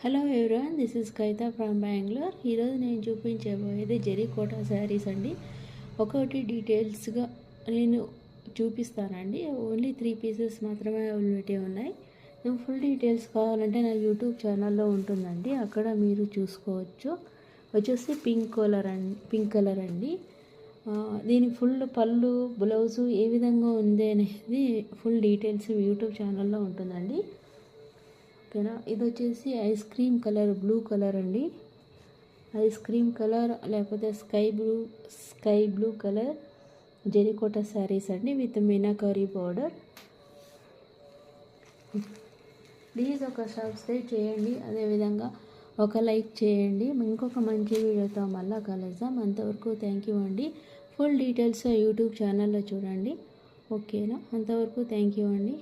Hello everyone this is Kaitha from Bengaluru ఈరోజు నేను చూపించబోయేది జెరీకోట శారీస్ అండి. ఒక్కొక్కటి డీటెయిల్స్గా నేను చూపిస్తానండి. ఓన్లీ త్రీ పీసెస్ మాత్రమే అవైలబిలిటీ ఉన్నాయి. నేను ఫుల్ డీటెయిల్స్ కావాలంటే నా యూట్యూబ్ ఛానల్లో ఉంటుందండి. అక్కడ మీరు చూసుకోవచ్చు. వచ్చేసి పింక్ కలర్ అండి పింక్ కలర్ అండి. దీని ఫుల్ పళ్ళు బ్లౌజు ఏ విధంగా ఉంది అనేది ఫుల్ డీటెయిల్స్ యూట్యూబ్ ఛానల్లో ఉంటుందండి. ఓకేనా? ఇది వచ్చేసి ice cream colour blue colour అండి. ఐస్ క్రీమ్ కలర్ లేకపోతే sky blue sky blue colour జెరికోట saris అండి విత్ మీనాకరీ పౌడర్. ప్లీజ్ ఒక సబ్స్క్రైబ్ చేయండి అదేవిధంగా ఒక లైక్ చేయండి. ఇంకొక మంచి వీడియోతో మళ్ళీ కలుద్దాం. అంతవరకు థ్యాంక్ యూ అండి. ఫుల్ డీటెయిల్స్ యూట్యూబ్ ఛానల్లో చూడండి. ఓకేనా? అంతవరకు థ్యాంక్ యూ అండి.